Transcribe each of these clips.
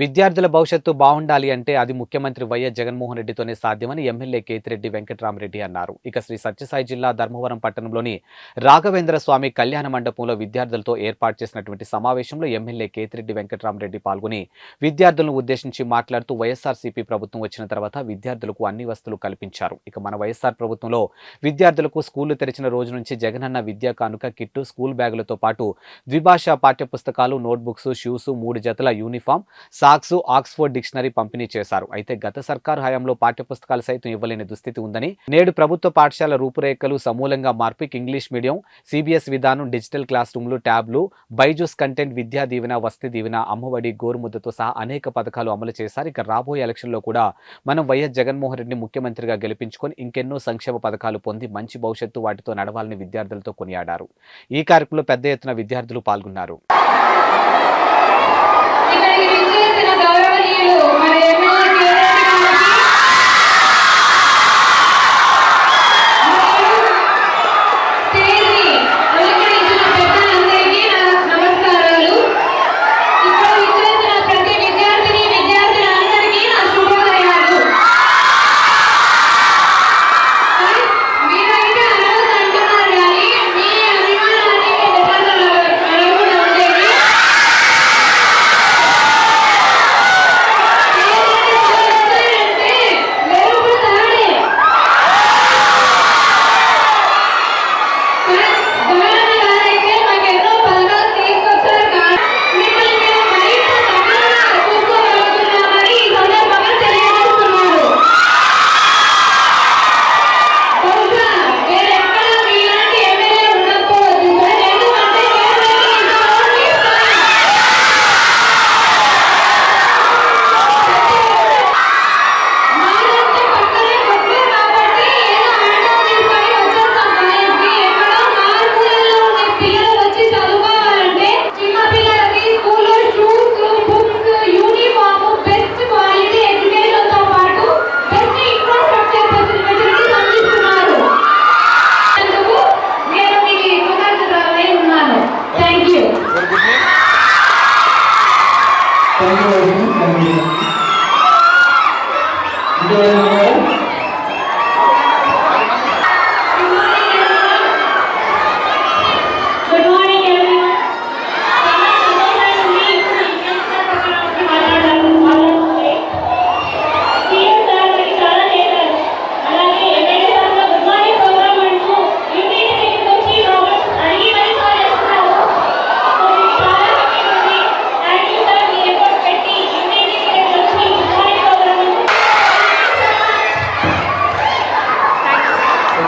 విద్యార్థుల భవిష్యత్తు బాగుండాలి అంటే అది ముఖ్యమంత్రి వైఎస్ జగన్మోహన్ రెడ్డితోనే సాధ్యమని ఎమ్మెల్యే కేతిరెడ్డి వెంకటరామరెడ్డి అన్నారు. ఇక శ్రీ సత్యసాయి జిల్లా ధర్మవరం పట్టణంలోని రాఘవేంద్ర స్వామి కళ్యాణ మండపంలో విద్యార్థులతో ఏర్పాటు చేసినటువంటి సమావేశంలో ఎమ్మెల్యే కేతిరెడ్డి వెంకటరామరెడ్డి పాల్గొని విద్యార్థులను ఉద్దేశించి మాట్లాడుతూ వైఎస్ఆర్సీపీ ప్రభుత్వం వచ్చిన తర్వాత విద్యార్థులకు అన్ని వస్తువులు కల్పించారు. ఇక మన వైఎస్ఆర్ ప్రభుత్వంలో విద్యార్థులకు స్కూళ్ళు తెరిచిన రోజు నుంచి జగనన్న విద్యా కానుక కిట్టు స్కూల్ బ్యాగులతో పాటు ద్విభాషా పాఠ్యపుస్తకాలు నోట్బుక్స్ షూస్ మూడు జతల యూనిఫామ్ సాక్స్ ఆక్స్ఫోర్డ్ డిక్షనరీ పంపిణీ చేశారు. అయితే గత సర్కారు హయాంలో పాఠ్యపుస్తకాలు సైతం ఇవ్వలేని దుస్థితి ఉందని నేడు ప్రభుత్వ పాఠశాల రూపురేఖలు సమూలంగా మార్పు ఇంగ్లీష్ మీడియం సిబిఎస్ విధానం డిజిటల్ క్లాస్ రూమ్లు ట్యాబ్లు బైజూస్ కంటెంట్ విద్యా దీవెన వసతి దీవెన అమ్మఒడి గోరుముద్దతో సహా అనేక పథకాలు అమలు చేశారు. ఇక రాబోయే ఎలక్షన్లో కూడా మనం వైఎస్ జగన్మోహన్ రెడ్డిని ముఖ్యమంత్రిగా గెలిపించుకొని ఇంకెన్నో సంక్షేమ పథకాలు పొంది మంచి భవిష్యత్తు వాటితో నడవాలని విద్యార్థులతో కొనియాడారు. ఈ కార్యక్రమంలో పెద్ద ఎత్తున విద్యార్థులు పాల్గొన్నారు.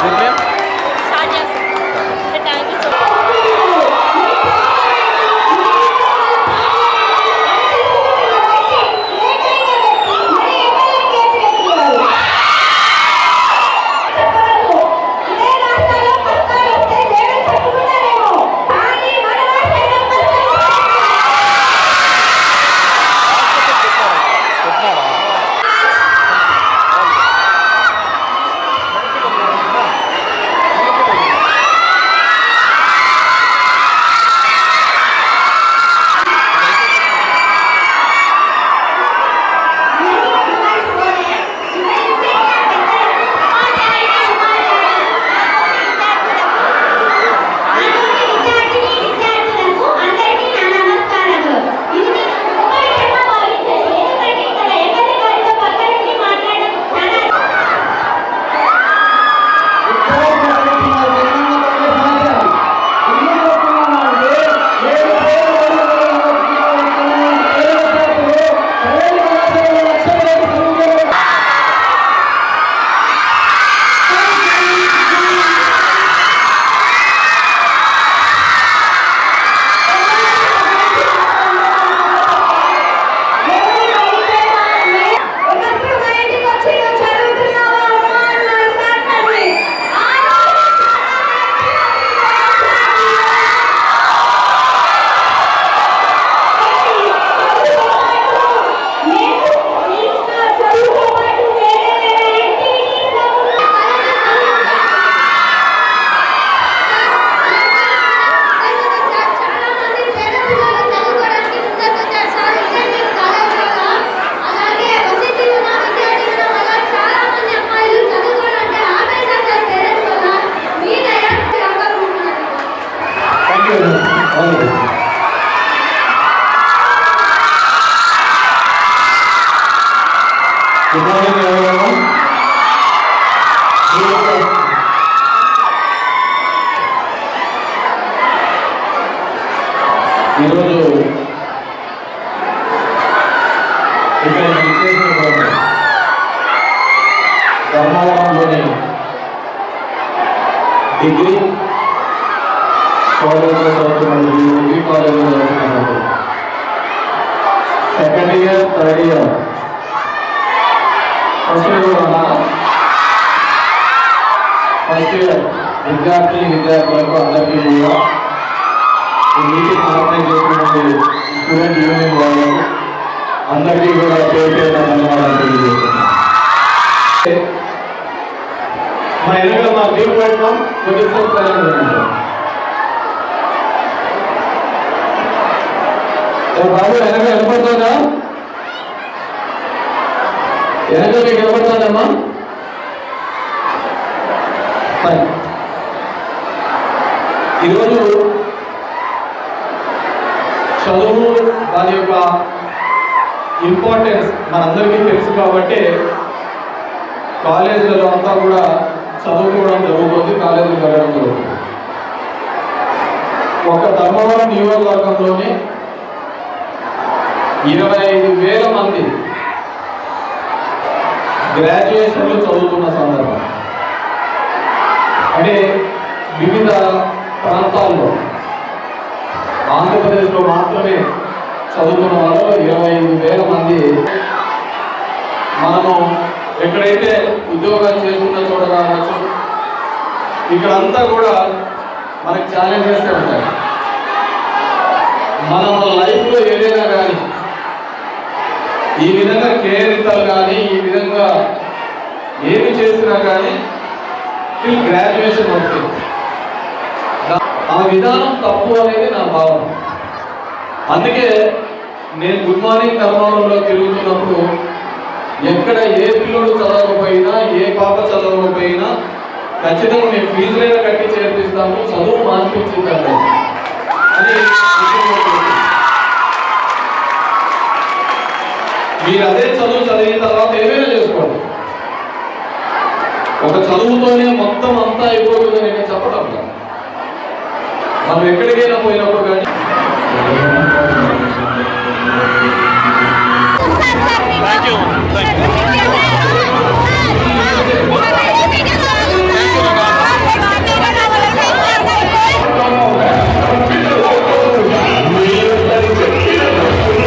Vurmayalım. Good morning, everyone. ఈరోజు ఇక్కడ డిగ్రీ కాలేజీలో చదువుతున్న డిగ్రీ కాలేజీలో చదువుతున్నటువంటి second year third year first year కూడా ఫస్ట్ ఇయర్ విద్యార్థి విద్యార్థులకు అందరికీ కూడా ఈ మీటింగ్ ఆర్గనైజ్ చేసినటువంటి స్టూడెంట్ యూనియన్ వాళ్ళు అందరికీ కూడా పేరు పేరున ధన్యవాదాలు తెలియజేస్తున్నాను. మా ఎన్నికల మా దీపు పెట్టడం కొద్దిసేపు ఓ బాబు వెనక వినపడుతుందా వెనక మీకు వినపడుతుందమ్మా ఈరోజు చదువు దాని యొక్క ఇంపార్టెన్స్ మనందరికీ తెలుసు కాబట్టి కాలేజీలలో అంతా కూడా చదువుకోవడం జరుగుతుంది కాలేజీలు వెళ్ళడం జరుగుతుంది. ఒక ధర్మవరం నియోజక ఇరవై ఐదు వేల మంది గ్రాడ్యుయేషన్లు చదువుతున్న సందర్భం. అంటే వివిధ ప్రాంతాల్లో ఆంధ్రప్రదేశ్లో మాత్రమే చదువుతున్న వాళ్ళు ఇరవై ఐదు వేల మంది. మనము ఎక్కడైతే ఉద్యోగాలు చేసుకున్న చోట కావచ్చు ఇక్కడంతా కూడా మనకి ఛాలెంజెస్ ఉంటాయి. మన లైఫ్లో ఏదైనా కానీ ఈ విధంగా కేరింతలు కానీ ఈ విధంగా ఏమి చేసినా కానీ టిల్ గ్రాడ్యుయేషన్ అవుతుంది. ఆ విధానం తప్పు అనేది నా భావన అందుకే నేను గుడ్ మార్నింగ్ ధర్మవరంలో తిరుగుతున్నప్పుడు ఎక్కడ ఏ పిల్లడు చదవకపోయినా ఏ పాప చదవకపోయినా ఖచ్చితంగా మేము ఫీజులైనా కట్టి చేర్పిస్తాము చదువు మార్పించిందండి అది మీరు అదే చదువు చదివిన తర్వాత ఏమైనా చేసుకోండి. ఒక చదువుతోనే మొత్తం అంతా అయిపోతుందని నేను చెప్పడం మనం ఎక్కడికైనా పోయినప్పుడు కానీ